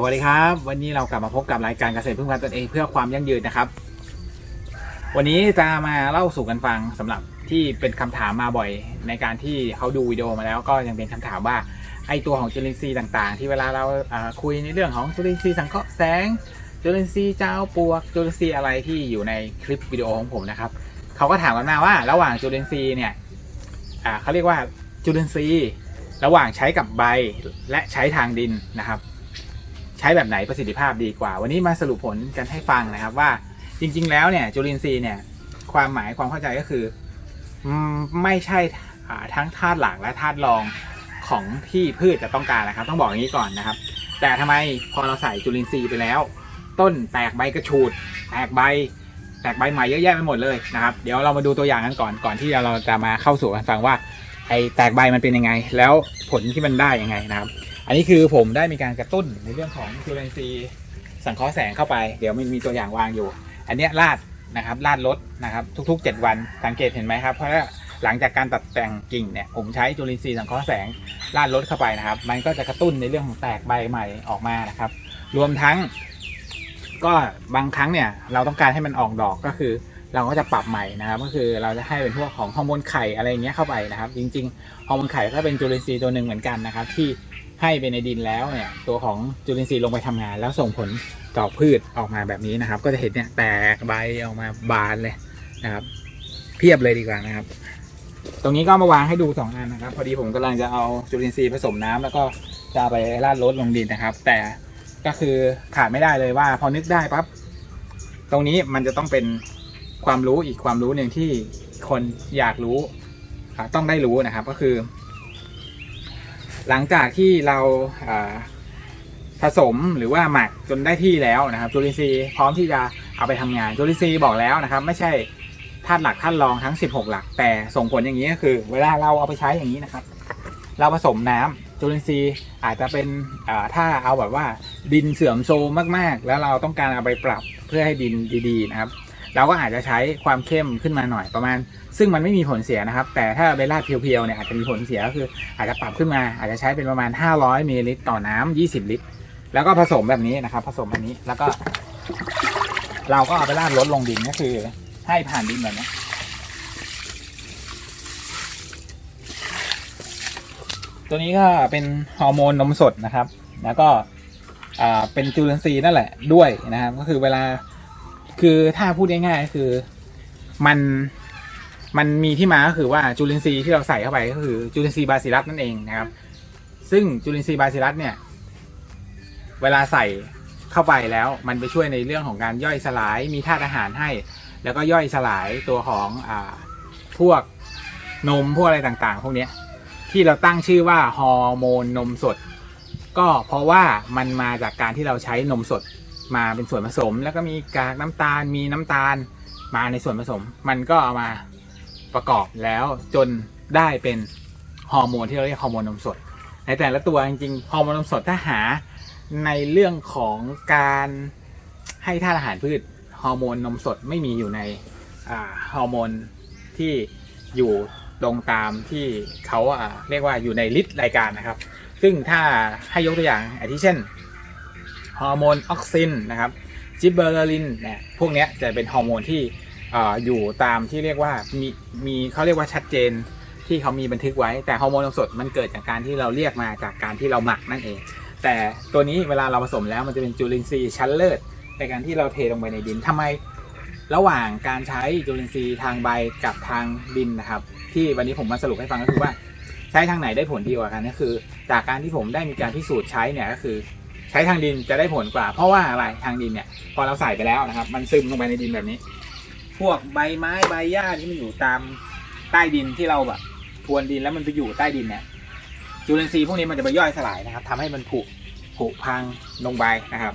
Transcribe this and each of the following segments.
สวัสดีครับ วันนี้เรากลับมาพบกับรายการเกษตรพึ่งพาตนเองเพื่อความยั่งยืนนะครับ วันนี้จะมาเล่าสู่กันฟังสำหรับที่เป็นคำถามมาบ่อยในการที่เขาดูวิดีโอมาแล้วก็ยังเป็นคำถามว่าไอตัวของจุลินทรีย์ต่างๆ ที่เวลาเราคุยในเรื่องของจุลินทรีย์สังเคราะห์แสงจุลินทรีย์เจ้าปวกจุลินทรีย์อะไรที่อยู่ในคลิปวิดีโอของผมนะครับเขาก็ถามกันมาว่าระหว่างจุลินทรีย์เนี่ยเขาเรียกว่าจุลินทรีย์ระหว่างใช้กับใบและใช้ทางดินนะครับ ใช้แบบไหนประสิทธิภาพดีกว่า วันนี้มาสรุปผลกันให้ฟังนะครับว่าจริง ๆ แล้วเนี่ยจุลินทรีย์เนี่ยความหมายความเข้าใจก็คือไม่ใช่ทั้งธาตุหลักและธาตุรองของที่พืชจะต้องการนะครับ ต้องบอกอย่างนี้ก่อนนะครับ แต่ทำไมพอเราใส่จุลินทรีย์ไปแล้ว ต้นแตกใบกระชูดแตกใบ แตกใบใหม่เยอะแยะไปหมดเลยนะครับ เดี๋ยวเรามาดูตัวอย่างกันก่อนก่อนที่เราจะมาเข้าสู่กันฟังว่าไอ้แตกใบมันเป็นยังไง แล้วผลที่มันได้ยังไงนะครับ อันนี้คือผมได้มีการกระตุ้นในเรื่องของจุลินทรีย์สังเคราะห์แสงเข้าไป เดี๋ยวมันมีตัวอย่างวางอยู่ อันนี้ลาดนะครับลาดลดนะครับ ทุก ๆ 7 วันสังเกตเห็นไหมครับ เพราะว่าหลังจากการตัดแต่งกิ่งเนี่ยผมใช้จุลินทรีย์สังเคราะห์แสงลาดลดเข้าไปนะครับ มันก็จะกระตุ้นในเรื่องของแตกใบใหม่ออกมานะครับ รวมทั้ง ก็บางครั้งเนี่ยเราต้องการให้มันออกดอกก็คือ เราก็จะปรับใหม่นะครับ ก็คือเราจะให้เป็นพวกของฮอร์โมนไข่อะไรอย่างเงี้ยเข้าไปนะครับ จริงๆฮอร์โมนไข่ก็เป็นจุลินทรีย์ตัวหนึ่งเหมือนกันนะครับที่ ให้ไปในดินแล้วเนี่ยตัวของจุลินทรีย์ลงไปทำงาน แล้วส่งผลต่อพืชออกมาแบบนี้นะครับ ก็จะเห็นเนี่ยแตกใบออกมาบานเลยนะครับ เพียบเลยดีกว่านะครับ ตรงนี้ก็มาวางให้ดูสองอันนะครับ พอดีผมกำลังจะเอาจุลินทรีย์ผสมน้ำแล้วก็จะไปราดรดลงดินนะครับ แต่ก็คือขาดไม่ได้เลยว่า พอนึกได้ปั๊บตรงนี้มันจะต้องเป็นความรู้อีกความรู้หนึ่งที่คนอยากรู้ต้องได้รู้นะครับ ก็คือ หลังจากที่เราผสมหรือว่าหมักจนได้ที่แล้วนะครับจุลินทรีย์พร้อมที่จะเอาไปทำงานจุลินทรีย์บอกแล้วนะครับ ไม่ใช่ธาตุหลักธาตุรองทั้ง 16 หลัก แต่ส่งผลอย่างนี้ก็คือ เวลาเราเอาไปใช้อย่างนี้นะครับ เราผสมน้ำจุลินทรีย์อาจจะเป็นถ้าเอาแบบว่าดินเสื่อมโทรมมากๆ แล้วเราต้องการเอาไปปรับเพื่อให้ดินดีๆนะครับ เราก็อาจจะใช้ความเข้มขึ้นมาหน่อยประมาณ ซึ่งมันไม่มีผลเสียนะครับ แต่ถ้าไปราดเพียวๆเนี่ยอาจจะมีผลเสียก็คืออาจจะปรับขึ้นมาอาจจะใช้เป็นประมาณ 500มิลลิลิตรต่อน้ำ20 ลิตร แล้วก็ผสมแบบนี้นะครับ ผสมแบบนี้แล้วก็ เราก็เอาไปราดลดลงดินก็คือ ให้ผ่านดินแบบนี้ตัวนี้ก็เป็นฮอร์โมนนมสดนะครับ แล้วก็อ่าเป็นจุลินทรีย์นั่นแหละด้วยนะครับ ก็คือเวลาคือถ้าพูดง่ายๆก็คือ มัน มันมีที่มาก็คือว่าจุลินทรีย์ที่เราใส่เข้าไปก็คือจุลินทรีย์บาซิลัสนั่นเองนะครับ ซึ่งจุลินทรีย์บาซิลัสเนี่ย เวลาใส่เข้าไปแล้วมันไปช่วยในเรื่องของการย่อยสลายมีธาตุอาหารให้ แล้วก็ย่อยสลายตัวของอ่าพวกนมพวกอะไรต่างๆ พวกนี้ที่เราตั้งชื่อว่าฮอร์โมนนมสด ก็เพราะว่ามันมาจากการที่เราใช้นมสดมาเป็นส่วนผสม แล้วก็มีกากน้ำตาลมีน้ำตาลมาในส่วนผสม มันก็เอามา ประกอบแล้วจนได้เป็นฮอร์โมนที่เราเรียกฮอร์โมนนมสด ในแต่ละตัวจริงๆฮอร์โมนนมสดถ้าหาในเรื่องของการให้ธาตุอาหารพืชฮอร์โมนนมสดไม่มีอยู่ในฮอร์โมนที่อยู่ตรงตามที่เขาเรียกว่าอยู่ในลิสต์รายการนะครับ ซึ่งถ้าให้ยกตัวอย่างอาทิเช่นฮอร์โมนออกซินนะครับจิบเบอร์ลินเนี่ยพวกนี้จะเป็นฮอร์โมนที่ ออยู่ตามที่เรียกว่ามีมีเขาเรียกว่าชัดเจนที่เขามีบันทึกไว้ แต่ฮอร์โมนนมสดมันเกิดจากการที่เราเรียกมาจากการที่เราหมักนั่นเอง แต่ตัวนี้เวลาเราผสมแล้วมันจะเป็นจุลินทรีย์ชั้นเลิศในการที่เราเทลงไปในดินทำไมระหว่างการใช้จุลินทรีย์ทางใบกับทางดินนะครับ ที่วันนี้ผมมาสรุปให้ฟังก็คือว่าใช้ทางไหนได้ผลดีกว่ากันก็คือ จากการที่ผมได้มีการพิสูจน์ใช้เนี่ยก็คือ ใช้ทางดินจะได้ผลกว่า เพราะว่าอะไรทางดินเนี่ยพอเราใส่ไปแล้วนะครับ มันซึมลงไปในดินแบบนี้ พวกใบไม้ใบหญ้าที่มันอยู่ตามใต้ดินที่เราแบบทวนดินแล้วมันไปอยู่ใต้ดินเนี่ยจุลินทรีย์พวกนี้มันจะไปย่อยสลายนะครับทำให้มันผุผุพังลงไปนะครับ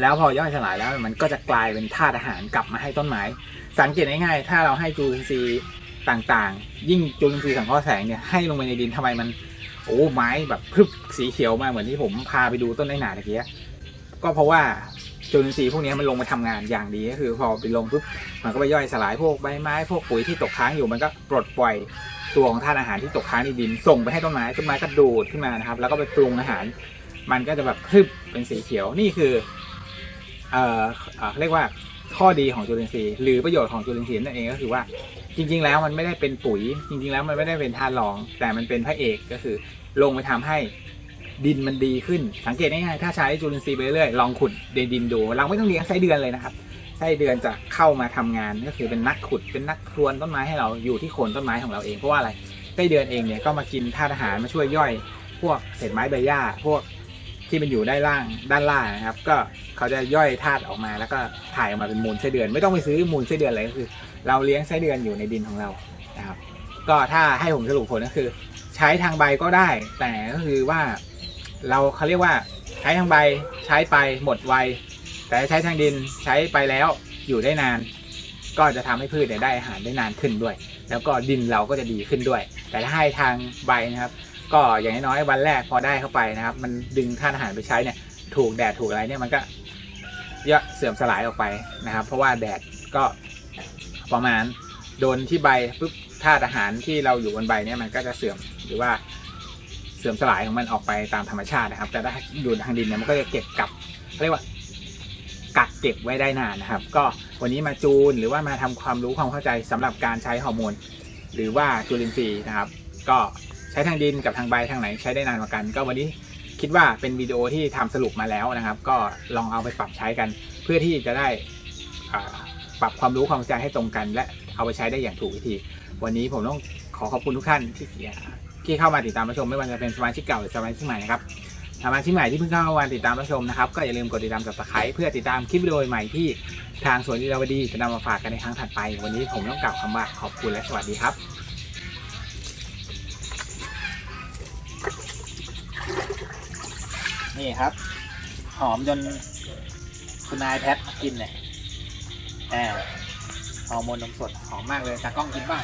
แล้วพอย่อยสลายแล้วมันก็จะกลายเป็นธาตุอาหารกลับมาให้ต้นไม้ สังเกตง่ายๆถ้าเราให้จุลินทรีย์ต่างๆ ยิ่งจุลินทรีย์สังเคราะห์แสงเนี่ยให้ลงไปในดินทำไมมันโอ้ไม้แบบพรึบสีเขียวมาเหมือนที่ผมพาไปดูต้นไม้หนาตะกี้ก็เพราะว่า จุลินทรีย์พวกนี้มันลงมาทำงานอย่างดีก็คือพอไปลงปุ๊บมันก็ไปย่อยสลายพวกใบไม้ พวกปุ๋ยที่ตกค้างอยู่มันก็ปลดปล่อยตัวของธาตุอาหารที่ตกค้างในดิน ส่งไปให้ต้นไม้ต้นไม้ก็ดูดขึ้นมานะครับ แล้วก็ไปปรุงอาหาร มันก็จะแบบพรึบเป็นสีเขียวนี่คือเอ่อเอ่อเรียกว่าข้อดีของจุลินทรีย์หรือประโยชน์ของจุลินทรีย์นั่นเองก็คือว่าจริง ๆ แล้วมันไม่ได้เป็นปุ๋ย จริง ๆ แล้วมันไม่ได้เป็นธาตุรอง แต่มันเป็นพระเอกก็คือลงไปทำให้ ดินมันดีขึ้น สังเกตง่ายๆถ้าใช้จุลินทรีย์ไปเรื่อยๆลองขุดในดินดู เราไม่ต้องเลี้ยงไส้เดือนเลยนะครับไส้เดือนจะเข้ามาทำงานก็คือเป็นนักขุดเป็นนักพรวนต้นไม้ให้เราอยู่ที่โคนต้นไม้ของเราเองเพราะว่าอะไรไส้เดือนเองเนี่ยก็มากินธาตุอาหารมาช่วยย่อย พวกเศษไม้ใบหญ้าพวกที่มันอยู่ด้านล่างด้านล่างนะครับ ก็เขาจะย่อยธาตุออกมา แล้วก็ถ่ายออกมาเป็นมูลไส้เดือน ไม่ต้องไปซื้อมูลไส้เดือนเลยก็คือ เราเลี้ยงไส้เดือนอยู่ในดินของเรานะครับ ก็ถ้าให้ผมสรุปผลก็คือ ใช้ทางใบก็ได้ แต่ก็คือว่า เราเขาเรียกว่าใช้ทางใบใช้ไปหมดไว แต่ใช้ทางดินใช้ไปแล้วอยู่ได้นาน ก็จะทำให้พืชได้อาหารได้นานขึ้นด้วย แล้วก็ดินเราก็จะดีขึ้นด้วย แต่ถ้าให้ทางใบนะครับ ก็อย่างน้อยๆวันแรกพอได้เข้าไปนะครับ มันดึงธาตุอาหารไปใช้เนี่ยถูกแดดถูกอะไรเนี่ยมันก็ย่อยเสื่อมสลายออกไปนะครับ เพราะว่าแดดก็ประมาณโดนที่ใบปุ๊บธาตุอาหารที่เราอยู่บนใบเนี่ยมันก็จะเสื่อมหรือว่า เสื่อมสลายของมันออกไปตามธรรมชาตินะครับ แต่ถ้าอยู่ทางดินเนี่ยมันก็จะเก็บกับเรียกว่ากักเก็บไว้ได้นานนะครับ ก็วันนี้มาจูนหรือว่ามาทำความรู้ความเข้าใจสำหรับการใช้ฮอร์โมนหรือว่าจุลินทรีย์นะครับ ก็ใช้ทางดินกับทางใบทางไหนใช้ได้นานกว่ากัน ก็วันนี้คิดว่าเป็นวิดีโอที่ทำสรุปมาแล้วนะครับ ก็ลองเอาไปปรับใช้กัน เพื่อที่จะได้ปรับความรู้ความเข้าใจให้ตรงกัน และเอาไปใช้ได้อย่างถูกวิธี วันนี้ผมต้องขอขอบคุณทุกท่านที่ ที่เข้ามาติดตามรับชมไม่ว่าจะเป็นสมาชิกเก่าหรือสมาชิกใหม่นะครับสมาชิกใหม่ที่เพิ่งเข้ามาติดตามรับชมนะครับก็อย่าลืมกดติดตาม subscribe เพื่อติดตามคลิปวิดีโอใหม่ที่ทางสวนลีลาวดีจะนำมาฝากกันในครั้งถัดไป วันนี้ผมต้องกล่าวคำว่าขอบคุณและสวัสดีครับนี่ครับ หอมจนคุณนายแพทกินเนี่ยแอบฮอร์โมนนมสดหอมมากเลยตากล้องกินบ้าง